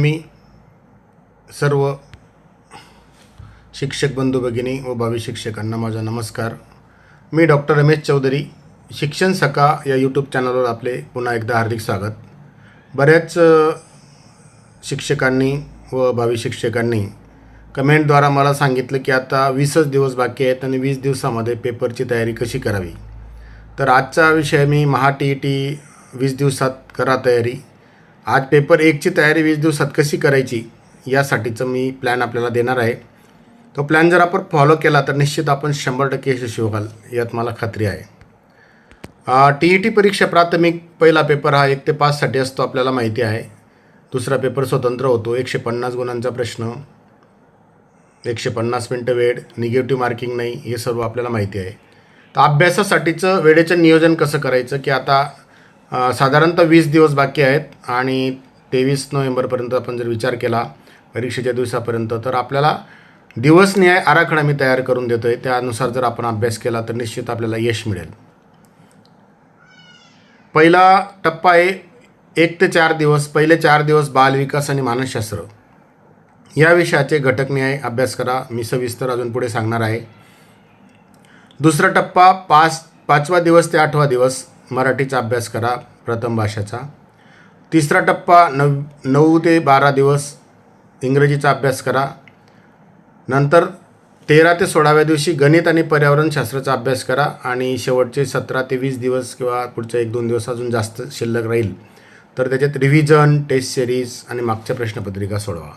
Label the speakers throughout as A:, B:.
A: मी सर्व शिक्षक बंधू भगिनी व भावी शिक्षकांना माझा नमस्कार. मी डॉक्टर रमेश चौधरी शिक्षण सखा या यूट्यूब चॅनलवर आपले पुन्हा एकदा हार्दिक स्वागत. बऱ्याच शिक्षकांनी व भावी शिक्षकांनी कमेंटद्वारा मला सांगितलं की आता वीसच दिवस बाकी आहेत आणि वीस दिवसामध्ये पेपरची तयारी कशी करावी? तर आजचा विषय मी महा टी ई टी वीस दिवसात करा तयारी. आज पेपर एकची तयारी वीस दिवसात कशी करायची यासाठीचं मी प्लॅन आपल्याला देणार आहे. तो प्लॅन जर आपण फॉलो केला तर निश्चित आपण शंभर टक्के यशस्वी व्हाल यात मला खात्री आहे. टी ई टी परीक्षा प्राथमिक पहिला पेपर हा एक ते पाचसाठी असतो आपल्याला माहिती आहे. दुसरा पेपर स्वतंत्र होतो एकशे पन्नास गुणांचा प्रश्न. एकशे पन्नास मिनटं वेळ निगेटिव्ह मार्किंग नाही हे सर्व आपल्याला माहिती आहे. तर अभ्यासासाठीचं वेळेचं नियोजन कसं करायचं की आता साधारणतः वीस दिवस बाकी आहेत आणि तेवीस नोव्हेंबरपर्यंत आपण जर विचार केला परीक्षेच्या दिवसापर्यंत तर आपल्याला दिवसन्याय आराखडा मी तयार करून देतो आहे त्यानुसार जर आपण अभ्यास केला तर निश्चित आपल्याला यश मिळेल. पहिला टप्पा आहे एक ते चार दिवस. पहिले चार दिवस बालविकास आणि मानसशास्त्र. या विषयाचे घटकन्याय अभ्यास करा. मी सविस्तर अजून पुढे सांगणार आहे. दुसरा टप्पा पाच पाचवा दिवस ते आठवा दिवस. मराठीचा अभ्यास करा प्रथम भाषेचा. तिसरा टप्पा नव नऊ ते बारा दिवस इंग्रजीचा अभ्यास करा. नंतर तेरा ते सोळाव्या दिवशी गणित आणि पर्यावरणशास्त्राचा अभ्यास करा आणि शेवटचे सतरा ते वीस दिवस किंवा पुढचे एक दोन दिवस अजून जास्त शिल्लक राहील. तर त्याच्यात रिव्हिजन टेस्ट सिरीज आणि मागच्या प्रश्नपत्रिका सोडवा.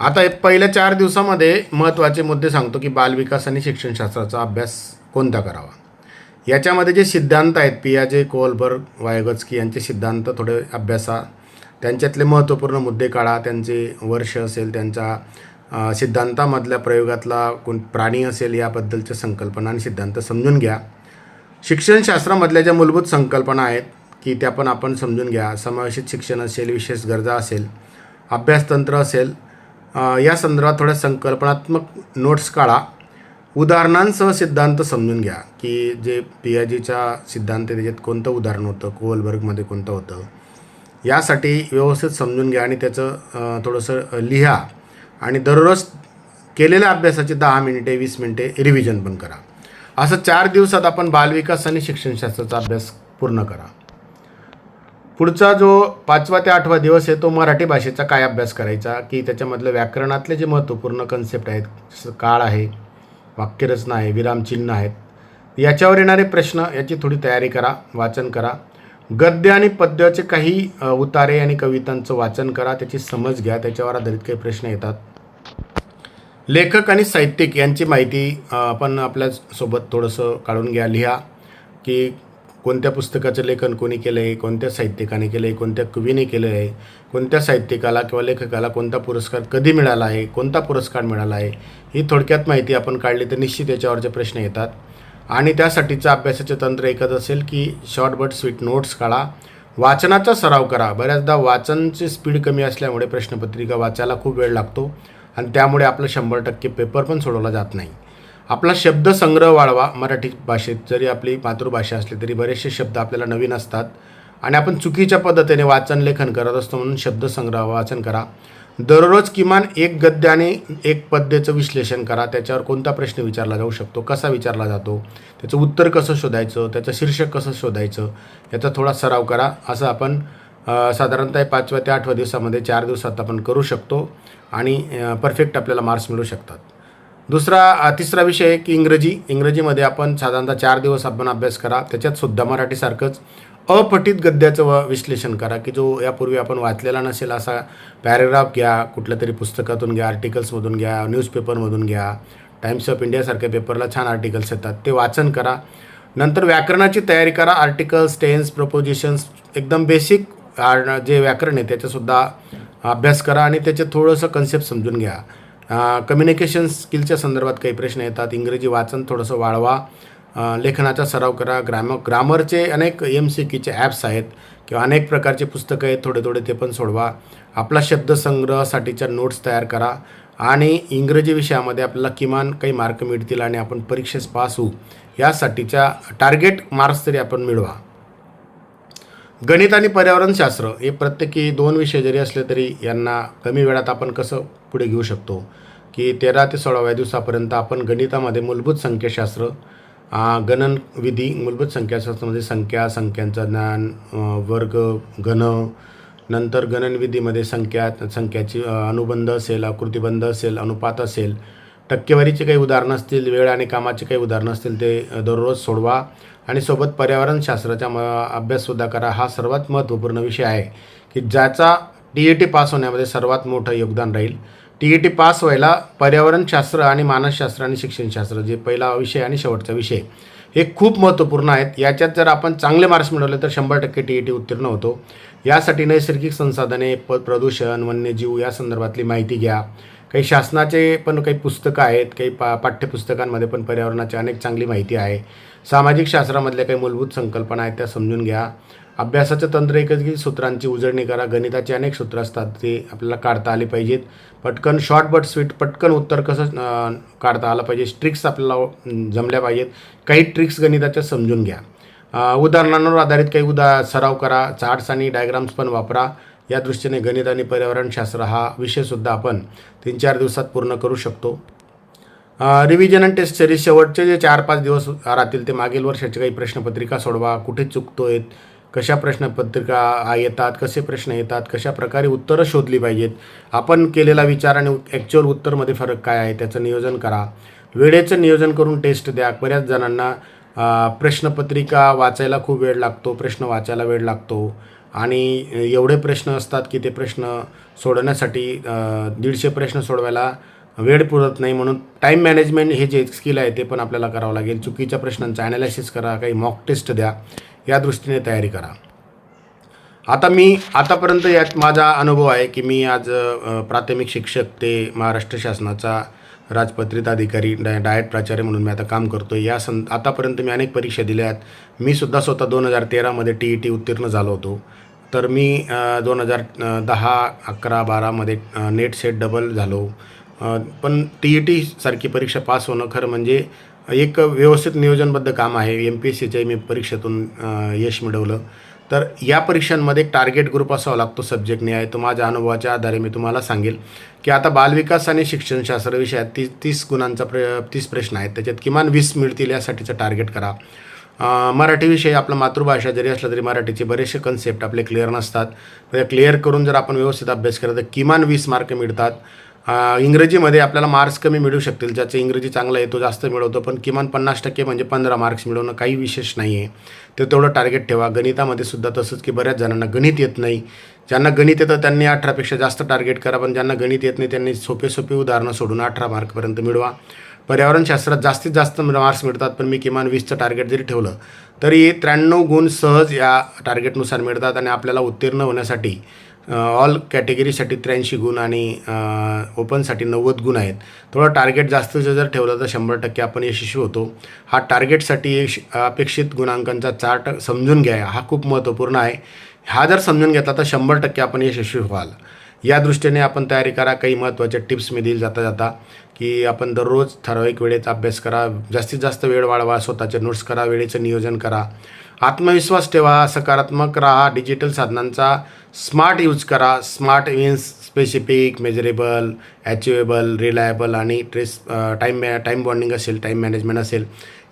A: आता पहिल्या चार दिवसामध्ये महत्त्वाचे मुद्दे सांगतो की बालविकास आणि शिक्षणशास्त्राचा अभ्यास कोणता करावा? याच्यामध्ये जे सिद्धांत आहेत पियाजे कोलबर्ग वायगत्स्की यांचे सिद्धांत थोडे अभ्यासा. त्यांच्यातले महत्त्वपूर्ण मुद्दे काढा त्यांचे वर्ष असेल त्यांचा सिद्धांतामधल्या प्रयोगातला कोण प्राणी असेल याबद्दलच्या संकल्पना आणि सिद्धांत समजून घ्या. शिक्षणशास्त्रामधल्या ज्या मूलभूत संकल्पना आहेत की त्या पण आपण समजून घ्या. समावेशित शिक्षण असेल विशेष गरजा असेल अभ्यासतंत्र असेल या संदर्भात थोड्या संकल्पनात्मक नोट्स काढा. उदाहरणांसह सिद्धांत समजून घ्या की जे पियाजीच्या सिद्धांत आहे, त्याच्यात कोणतं उदाहरण होतं कोवलबर्गमध्ये कोणतं होतं यासाठी व्यवस्थित समजून घ्या आणि त्याचं थोडंसं लिहा आणि दररोज केलेल्या अभ्यासाची दहा मिनिटे वीस मिनिटे रिव्हिजन पण करा. असं चार दिवसात आपण बालविकास आणि शिक्षणशास्त्राचा अभ्यास पूर्ण करा. पुढचा जो पाचवा ते आठवा दिवस आहे तो मराठी भाषेचा काय अभ्यास करायचा की त्याच्यामधलं व्याकरणातले जे महत्त्वपूर्ण कन्सेप्ट आहेत काळ आहे वाक्यरचना आहे विरामचिन्ह आहेत. याच्यावर येणारे प्रश्न याची थोडी तयारी करा वाचन करा. गद्य आणि पद्याचे काही उतारे आणि कवितांचं वाचन करा त्याची समज घ्या त्याच्यावर आधारित काही प्रश्न येतात. लेखक आणि साहित्यिक यांची माहिती आपण आपण आपल्यासोबत थोडंसं काढून घ्या लिहा की कोणत्या पुस्तकाचं लेखन कोणी केलं आहे कोणत्या साहित्यिकाने केलं आहे कोणत्या कवीने केलं आहे कोणत्या साहित्यिकाला किंवा लेखकाला कोणता पुरस्कार कधी मिळाला आहे कोणता पुरस्कार मिळाला आहे ही थोडक्यात माहिती आपण काढली तर निश्चित याच्यावरचे प्रश्न येतात. आणि त्यासाठीचं अभ्यासाचे तंत्र एकच असेल की शॉर्ट बट स्वीट नोट्स काढा. वाचनाचा सराव करा. बऱ्याचदा वाचनची स्पीड कमी असल्यामुळे प्रश्नपत्रिका वाचायला खूप वेळ लागतो आणि त्यामुळे आपलं शंभर टक्के पेपर पण सोडवला जात नाही. आपला शब्दसंग्रह वाढवा मराठी भाषेत. जरी आपली मातृभाषा असली तरी बरेचसे शब्द आपल्याला नवीन असतात. आणि आपण चुकीच्या पद्धतीने वाचन लेखन करत असतो म्हणून शब्दसंग्रह वाचन करा. दररोज किमान एक गद्य आणि एक पद्याचं विश्लेषण करा. त्याच्यावर कोणता प्रश्न विचारला जाऊ शकतो? कसा विचारला जातो? त्याचं उत्तर कसं शोधायचं? त्याचं शीर्षक कसं शोधायचं? याचा थोडा सराव करा. असं आपण साधारणतः पाचव्या ते आठव्या दिवसामध्ये चार दिवसात आपण करू शकतो. आणि परफेक्ट आपल्याला मार्क्स मिळू शकतात. दुसरा तिसरा विषय आहे की इंग्रजी. इंग्रजीमध्ये आपण साधारणतः चार दिवस आपण अभ्यास करा. त्याच्यात सुद्धा मराठीसारखंच अपठित गद्याचं व विश्लेषण करा की जो यापूर्वी आपण वाचलेला नसेल असा पॅरेग्राफ घ्या कुठल्या तरी पुस्तकातून घ्या आर्टिकल्समधून घ्या न्यूजपेपरमधून घ्या टाइम्स ऑफ इंडियासारख्या पेपरला छान आर्टिकल्स येतात. ते वाचन करा. नंतर व्याकरणाची तयारी करा. आर्टिकल्स टेन्स प्रपोजिशन्स एकदम बेसिक जे व्याकरण आहे त्याचासुद्धा अभ्यास करा आणि त्याचे थोडंसं कन्सेप्ट समजून घ्या. कम्युनिकेशन स्किलच्या संदर्भात काही प्रश्न येतात. इंग्रजी वाचन थोडंसं वाढवा. लेखनाचा सराव करा. ग्राम ग्रामरचे अनेक एम सी कीचे ॲप्स आहेत किंवा अनेक प्रकारचे पुस्तकं आहेत. थोडे थोडे ते पण सोडवा. आपला शब्दसंग्रहासाठीच्या नोट्स तयार करा. आणि इंग्रजी विषयामध्ये आपल्याला किमान काही मार्क मिळतील आणि आपण परीक्षेस पास. होऊ यासाठीच्या टार्गेट मार्क्स तरी आपण मिळवा. गणित आणि पर्यावरणशास्त्र हे प्रत्येकी दोन विषय जरी असले तरी यांना कमी वेळात आपण कसं पुढे घेऊ शकतो? की तेरा ते सोळाव्या दिवसापर्यंत आपण गणितामध्ये मूलभूत संख्याशास्त्र गणन विधी मूलभूत संख्याशास्त्रामध्ये म्हणजे संख्या संख्यांचं ज्ञान वर्ग घन नंतर गणनविधीमध्ये संख्या संख्याची अनुबंध असेल आकृतीबंध असेल अनुपात असेल टक्केवारीची काही उदाहरणं असतील वेळ आणि कामाची काही उदाहरणं असतील ते दररोज सोडवा. आणि सोबत पर्यावरणशास्त्राचा म अभ्याससुद्धा करा. हा सर्वात महत्त्वपूर्ण विषय आहे की ज्याचा टी ई टी पास होण्यामध्ये सर्वात मोठं योगदान राहील. टी ई टी पास व्हायला पर्यावरणशास्त्र आणि मानसशास्त्र आणि शिक्षणशास्त्र जे पहिला विषय आणि शेवटचा विषय हे खूप महत्त्वपूर्ण आहेत. याच्यात जर आपण चांगले मार्क्स मिळवले तर शंभर टक्के टी ई टी उत्तीर्ण होतो. यासाठी नैसर्गिक संसाधने प प्रदूषण वन्यजीव या संदर्भातली माहिती घ्या. काही शासनाचे पण काही पुस्तकं आहेत काही पा पाठ्यपुस्तकांमध्ये पण पर्यावरणाची अनेक चांगली माहिती आहे. सामाजिक शास्त्रामधल्या काही मूलभूत संकल्पना आहेत त्या समजून घ्या. अभ्यासाचं तंत्र एकच की सूत्रांची उजळणी करा गणिताची अनेक सूत्र असतात ते आपल्याला काढता आली पाहिजेत. पटकन शॉर्ट बट स्वीट पटकन उत्तर कसं काढता आलं पाहिजे? ट्रिक्स आपल्याला जमल्या पाहिजेत. काही ट्रिक्स गणिताच्या समजून घ्या. उदाहरणांवर आधारित काही उदा सराव करा. चार्ट्स आणि डायग्राम्स पण वापरा. या दृष्टीने गणित आणि पर्यावरणशास्त्र हा विषयसुद्धा आपण तीन चार दिवसात पूर्ण करू शकतो. रिव्हिजन आणि टेस्ट सिरीज शेवटचे जे चार पाच दिवस राहतील ते मागील वर्षाची काही प्रश्नपत्रिका सोडवा. कुठे चुकतो आहेत कशा प्रश्नपत्रिका येतात? कसे प्रश्न येतात? कशा प्रकारे उत्तरं शोधली पाहिजेत? आपण केलेला विचार आणि ॲक्च्युअल उत्तरमध्ये फरक काय आहे? त्याचं नियोजन करा. वेळेचं नियोजन करून टेस्ट द्या. बऱ्याच जणांना प्रश्नपत्रिका वाचायला खूप वेळ लागतो प्रश्न वाचायला वेळ लागतो. आणि एवढे प्रश्न असतात की ते प्रश्न सोडवण्यासाठी दीडशे प्रश्न सोडवायला वेळ पुरत नाही म्हणून टाईम मॅनेजमेंट हे जे स्किल आहे ते पण आपल्याला करावं लागेल. चुकीच्या प्रश्नांचं ॲनालिसिस करा काही मॉक टेस्ट द्या या दृष्टीने तयारी करा. आता मी आतापर्यंत यात माझा अनुभव आहे की मी आज प्राथमिक शिक्षक ते महाराष्ट्र शासनाचा राजपत्रित अधिकारी डाय डायट प्राचार्य म्हणून मी आता काम करतो या सं आतापर्यंत मी अनेक परीक्षा दिल्या आहेत. मी सुद्धा स्वतः दोन हजार तेरामध्ये टी ई टी उत्तीर्ण झालो होतो. तर मी दोन हजार दहा अकरा बारामध्ये नेट सेट डबल झालो. पण टी ई टी सारखी परीक्षा पास होणं खरं म्हणजे एक व्यवस्थित नियोजनबद्ध काम आहे. एम पी एस सीच्याही मी परीक्षेतून यश मिळवलं. तर या परीक्षांमध्ये एक टार्गेट ग्रुप असावा लागतो सब्जेक्टने आहे तो माझ्या अनुभवाच्या आधारे मी तुम्हाला सांगेल की आता बालविकास आणि शिक्षणशास्त्र विषयात तीस तीस गुणांचा प्र तीस प्रश्न आहेत. त्याच्यात किमान वीस मिळतील यासाठीचं टार्गेट करा. मराठी विषय आपला मातृभाषा जरी असला तरी मराठीचे बरेचसे कन्सेप्ट आपले क्लिअर नसतात. क्लिअर करून जर आपण व्यवस्थित अभ्यास केला तर किमान वीस मार्क मिळतात. इंग्रजीमध्ये आपल्याला मार्क्स कमी मिळू शकतील. ज्याचं इंग्रजी चांगलं आहे तो जास्त मिळवतो. पण किमान पन्नास टक्के म्हणजे पंधरा मार्क्स मिळवणं काही विशेष नाही आहे ते तेवढं टार्गेट ठेवा. गणितामध्ये सुद्धा तसंच की बऱ्याच जणांना गणित येत नाही. ज्यांना गणित येतं त्यांनी अठरापेक्षा जास्त टार्गेट करा. पण ज्यांना गणित येत नाही त्यांनी सोपे सोपे उदाहरणं सोडून अठरा मार्कपर्यंत मिळवा. पर्यावरणशास्त्रात जास्तीत जास्त मार्क्स मिळतात पण मी किमान वीसचं टार्गेट जरी ठेवलं तरी त्र्याण्णव गुण सहज या टार्गेटनुसार मिळतात आणि आपल्याला उत्तीर्ण होण्यासाठी ऑल कॅटेगरीसाठी त्र्याऐंशी गुण आणि ओपनसाठी नव्वद गुण आहेत. थोडं टार्गेट जास्तीचं जर ठेवलं तर शंभर टक्के आपण यशस्वी होतो. हा टार्गेटसाठी यश अपेक्षित गुणांकांचा चार्ट समजून घ्या. हा खूप महत्त्वपूर्ण आहे. हा जर समजून घेतला तर शंभर टक्के आपण यशस्वी व्हाल. या दृष्टीने आपण तयारी करा. काही महत्त्वाच्या टिप्स मी देईल जाता जाता की आपण दररोज ठराविक वेळेत अभ्यास करा. जास्तीत जास्त वेळ वाढवा स्वतःचे नोट्स करा वेळेचं नियोजन करा. आत्मविश्वास ठेवा सकारात्मक राहा. डिजिटल साधनांचा स्मार्ट यूज करा. Smart means specific measurable achievable reliable आणि ट्रेस टाईम टाईम बॉन्डिंग असेल टाईम मॅनेजमेंट असेल.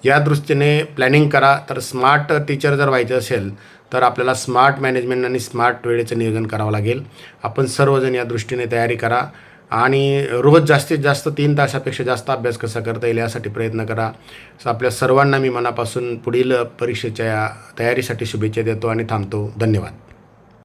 A: या दृष्टीने प्लॅनिंग करा. तर स्मार्ट टीचर जर व्हायचं असेल तर आपल्याला स्मार्ट मॅनेजमेंट आणि स्मार्ट वेळेचं नियोजन करावं लागेल. आपण सर्वजण या दृष्टीने तयारी करा आणि रोज जास्तीत जास्त तीन तासापेक्षा जास्त अभ्यास कसा करता येईल यासाठी प्रयत्न करा. आपल्या सर्वांना मी मनापासून पुढील परीक्षेच्या तयारीसाठी शुभेच्छा देतो आणि थांबतो. धन्यवाद.